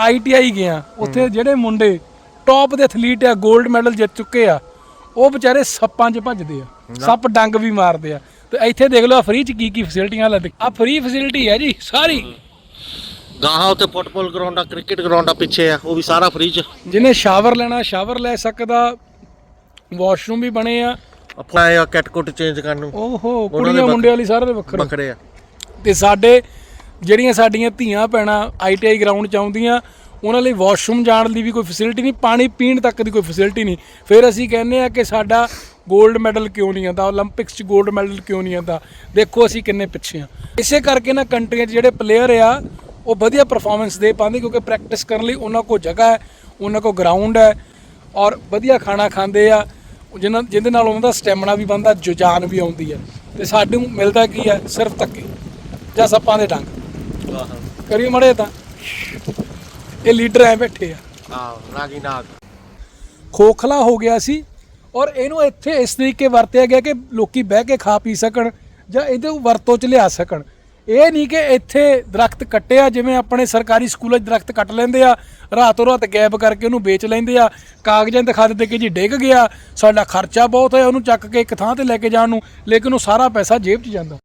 ITI ਗਿਆ ਉੱਥੇ ਜਿਹੜੇ ਮੁੰਡੇ ਟੌਪ ਦੇ ਐਥਲੀਟ ਆ 골ਡ ਮੈਡਲ ਜਿੱਤ ਚੁੱਕੇ ਆ ਉਹ ਵਿਚਾਰੇ ਸੱਪਾਂ 'ਚ ਭੱਜਦੇ ਆ। ਸੱਪ ਡੰਗ ਵੀ ਮਾਰਦੇ ਆ। ਤੇ ਇੱਥੇ ਦੇਖ ਲਓ ਫ੍ਰੀ 'ਚ ਕੀ ਕੀ ਫੈਸਿਲਿਟੀਆਂ ਲੱਗ ਆ ਫ੍ਰੀ ਫੈਸਿਲਿਟੀ ਹੈ ਜੀ ਸਾਰੀ। ਗਾਹਾਂ ਉੱਤੇ ਫੁੱਟਬਾਲ ਗਰਾਊਂਡ ਆ ਕ੍ਰਿਕਟ ਗਰਾਊਂਡ ਆ ਪਿੱਛੇ ਆ ਉਹ ਵੀ ਸਾਰਾ ਫ੍ਰੀ ਚ। ਜਿਹਨੇ ਸ਼ਾਵਰ ਲੈਣਾ ਸ਼ਾਵਰ ਲੈ ਸਕਦਾ ਵਾਸ਼ਰੂਮ ਵੀ ਬਣੇ ਆ। ਆਪਣਾ ਇਹ ਕੈਟ ਕੋਟ ਚੇਂਜ ਕਰਨ ਨੂੰ। ਓਹੋ ਕੁੜੀਆਂ ਮੁੰਡਿਆਂ ਲਈ ਸਾਰੇ ਦੇ ਵੱਖਰੇ। ਵੱਖਰੇ ਆ। ਤੇ ਸਾਡੇ ਜਿਹੜੀਆਂ ਸਾਡੀਆਂ ਧੀਆਂ ਭੈਣਾਂ ਆਈਟੀਆਈ ਗਰਾਊਂਡ ਚ ਆਉਂਦੀਆਂ, ਉਹਨਾਂ ਲਈ ਵਾਸ਼ਰੂਮ ਜਾਣ ਦੀ ਵੀ ਕੋਈ ਫੈਸਿਲਿਟੀ ਨਹੀਂ, ਪਾਣੀ ਪੀਣ ਤੱਕ ਦੀ ਕੋਈ ਫੈਸਿਲਿਟੀ ਨਹੀਂ। ਫਿਰ ਅਸੀਂ ਕਹਿੰਦੇ ਆ ਕਿ ਸਾਡਾ 골ਡ ਮੈਡਲ ਕਿਉਂ ਨਹੀਂ ਆਉਂਦਾ 올림픽ਸ 'ਚ 골ਡ ਮੈਡਲ ਕਿਉਂ ਨਹੀਂ ਆਉਂਦਾ? ਦੇਖੋ ਅਸੀਂ ਕਿੰਨੇ ਪਿੱਛੇ ਆ ਇਸੇ ਕਰਕੇ ਨਾ ਕੰਟਰੀਆਂ 'ਚ ਜਿਹੜੇ ਪਲੇਅਰ ਆ, ਉਹ ਵਧੀਆ ਪਰਫਾਰਮੈਂਸ ਦੇ ਪਾਉਂਦੇ, ਕਿਉਂਕਿ ਪ੍ਰੈਕਟਿਸ ਕਰਨ ਲਈ ਉਹਨਾਂ ਕੋਲ ਜਗ੍ਹਾ ਹੈ, ਉਹਨਾਂ ਕੋਲ ਗਰਾਊਂਡ ਹੈ ਔਰ ਵਧੀਆ ਖਾਣਾ ਖਾਂਦੇ ਆ। ਜਿਨ੍ਹਾਂ, ਜਿਹਦੇ ਨਾਲ ਉਹਨਾਂ ਦਾ ਸਟੈਮਿਨਾ ਵੀ ਬਣਦਾ ਜੁਜਾਨ ਵੀ ਆਉਂਦੀ ਹੈ। ਤੇ ਸਾਨੂੰ ਮਿਲਦਾ ਕੀ ਹੈ? ਸਿਰਫ ਧੱਕੇ ਜਾਂ ਸੱਪਾਂ ਦੇ ਡੰਗ। ਕਰੀ ਮੜੇ ਤਾਂ। ਇਹ ਲੀਡਰ ਐ ਬੈਠੇ ਆ। ਆਹ ਰਾਗੀ ਨਾਗ। ਖੋਖਲਾ ਹੋ ਗਿਆ ਸੀ ਔਰ ਇਹਨੂੰ ਇੱਥੇ ਇਸ ਤਰੀਕੇ ਵਰਤਿਆ ਗਿਆ ਕਿ ਲੋਕੀ ਬਹਿ ਕੇ ਖਾ ਪੀ ਸਕਣ ਜਾਂ ਇਹਦੇ ਵਰਤੋਂ ਚ ਲਿਆ ਸਕਣ। ਇਹ ਨਹੀਂ ਕਿ ਇੱਥੇ ਦਰਖਤ ਕੱਟਿਆ ਜਿਵੇਂ ਆਪਣੇ ਸਰਕਾਰੀ ਸਕੂਲਾਂ 'ਚ ਦਰਖਤ ਕੱਟ ਲੈਂਦੇ ਆ ਰਾਤੋਂ ਰਾਤ ਗਾਇਬ ਕਰਕੇ ਉਹਨੂੰ ਵੇਚ ਲੈਂਦੇ ਆ ਕਾਗਜ਼ਾਂ ਦਿਖਾ ਦਿੰਦੇ ਕਿ ਜੀ ਡਿੱਗ ਗਿਆ ਸਾਡਾ ਖਰਚਾ ਬਹੁਤ ਹੈ ਉਹਨੂੰ ਚੱਕ ਕੇ ਇੱਕ ਥਾਂ ਤੇ ਲੈ ਕੇ ਜਾਣ ਨੂੰ ਲੇਕਿਨ ਉਹ ਸਾਰਾ ਪੈਸਾ ਜੇਬ 'ਚ ਜਾਂਦਾ।